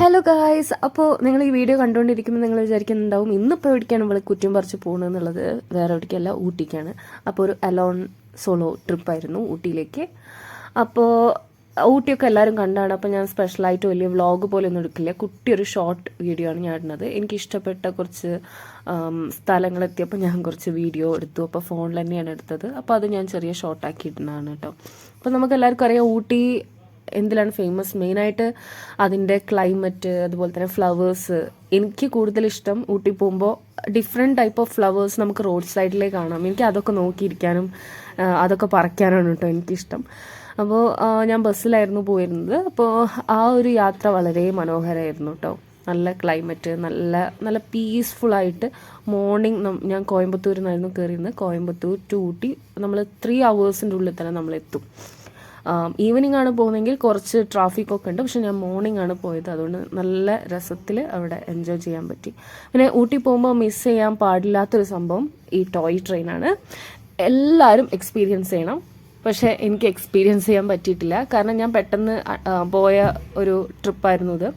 Hello guys അപ്പോൾ നിങ്ങൾ ഈ വീഡിയോ കണ്ടുകൊണ്ടിരിക്കുമ്പോൾ നിങ്ങൾ വിചാരിക്കുന്നുണ്ടാവും ഇന്നിപ്പോൾ എവിടേക്കാണ് നമ്മൾ കുറ്റം പറിച്ച് പോകുന്നതെന്നുള്ളത് വേറെ എവിടേക്കല്ല ഊട്ടിക്കാണ്. അപ്പോൾ ഒരു അലോൺ സോളോ ട്രിപ്പായിരുന്നു ഊട്ടിയിലേക്ക്. അപ്പോൾ ഊട്ടിയൊക്കെ എല്ലാവരും കണ്ടാണ് അപ്പോൾ ഞാൻ സ്പെഷ്യലായിട്ട് വലിയ വ്ളോഗ് പോലെ ഒന്നും എടുക്കില്ല. കുട്ടി ഒരു ഷോർട്ട് വീഡിയോ ആണ് ഞാൻ ഇടുന്നത്. എനിക്ക് ഇഷ്ടപ്പെട്ട കുറച്ച് സ്ഥലങ്ങളെത്തിയപ്പോൾ ഞാൻ കുറച്ച് വീഡിയോ എടുത്തു. അപ്പോൾ ഫോണിൽ തന്നെയാണ് എടുത്തത്. അപ്പോൾ അത് ഞാൻ ചെറിയ ഷോർട്ടാക്കി ഇടുന്നതാണ് കേട്ടോ. അപ്പോൾ നമുക്ക് എല്ലാവർക്കും അറിയാം ഊട്ടി എന്തിലാണ് ഫേമസ് മെയിനായിട്ട് അതിന്റെ ക്ലൈമറ്റ് അതുപോലെ തന്നെ ഫ്ലവേഴ്സ് എനിക്ക് കൂടുതൽ ഇഷ്ടം ഊട്ടി പോകുമ്പോൾ ഡിഫറെന്റ് ടൈപ്പ് ഓഫ് ഫ്ലവേഴ്സ് നമുക്ക് റോഡ് സൈഡിലേ കാണാം. എനിക്ക് അതൊക്കെ നോക്കിയിരിക്കാനും അതൊക്കെ പറിക്കാനാണ് കേട്ടോ എനിക്കിഷ്ടം. അപ്പോൾ ഞാൻ ബസ്സിലായിരുന്നു പോയിരുന്നത്. അപ്പോൾ ആ ഒരു യാത്ര വളരെ മനോഹരമായിരുന്നു കേട്ടോ. നല്ല ക്ലൈമറ്റ് നല്ല നല്ല പീസ്ഫുള്ളായിട്ട് മോർണിംഗ് ഞാൻ കോയമ്പത്തൂരിൽ നിന്നായിരുന്നു കയറിയിരുന്നത് കോയമ്പത്തൂർ ടു ഊട്ടി നമ്മൾ ത്രീ അവേഴ്സിന്റെ ഉള്ളിൽ തന്നെ നമ്മളെത്തും. ഈവനിങ് ആണ് പോകുന്നതെങ്കിൽ കുറച്ച് ട്രാഫിക് ഒക്കെ ഉണ്ട്. പക്ഷെ ഞാൻ മോർണിംഗ് ആണ് പോയത്. അതുകൊണ്ട് നല്ല രസത്തിൽ അവിടെ എൻജോയ് ചെയ്യാൻ പറ്റി. പിന്നെ ഊട്ടി പോകുമ്പോൾ മിസ് ചെയ്യാൻ പാടില്ലാത്തൊരു സംഭവം ഈ ടോയ് ട്രെയിനാണ് എല്ലാവരും എക്സ്പീരിയൻസ് ചെയ്യണം. പക്ഷേ എനിക്ക് എക്സ്പീരിയൻസ് ചെയ്യാൻ പറ്റിയിട്ടില്ല. കാരണം ഞാൻ പെട്ടെന്ന് പോയ ഒരു ട്രിപ്പായിരുന്നു ഇത്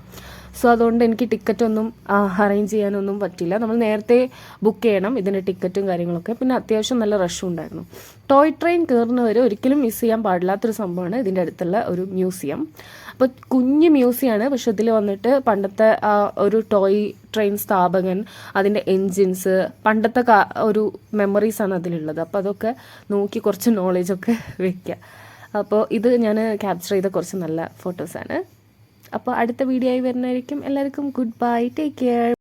സോ അതുകൊണ്ട് എനിക്ക് ടിക്കറ്റ് ഒന്നും അറേഞ്ച് ചെയ്യാനൊന്നും പറ്റില്ല. നമ്മൾ നേരത്തെ ബുക്ക് ചെയ്യണം ഇതിന്റെ ടിക്കറ്റും കാര്യങ്ങളൊക്കെ. പിന്നെ അത്യാവശ്യം നല്ല റഷും ഉണ്ടായിരുന്നു. ടോയ് ട്രെയിൻ കയറുന്നവർ ഒരിക്കലും മിസ് ചെയ്യാൻ പാടില്ലാത്തൊരു സംഭവമാണ് ഇതിന്റെ അടുത്തുള്ള ഒരു മ്യൂസിയം അപ്പോൾ കുഞ്ഞ് മ്യൂസിയമാണ് പക്ഷെ ഇതിൽ വന്നിട്ട് പണ്ടത്തെ ഒരു ടോയ് ട്രെയിൻ സ്ഥാപകൻ അതിന്റെ എൻജിൻസ് പണ്ടത്തെ കാ- ഒരു മെമ്മറീസാണ് അതിലുള്ളത്. അപ്പോൾ അതൊക്കെ നോക്കി കുറച്ച് നോളേജൊക്കെ വയ്ക്കുക അപ്പോൾ ഇത് ഞാൻ ക്യാപ്ചർ ചെയ്ത കുറച്ച് നല്ല ഫോട്ടോസാണ് അപ്പോൾ അടുത്ത വീഡിയോ ആയി വരുന്നതായിരിക്കും. എല്ലാവർക്കും ഗുഡ് ബൈ ടേക്ക് കെയർ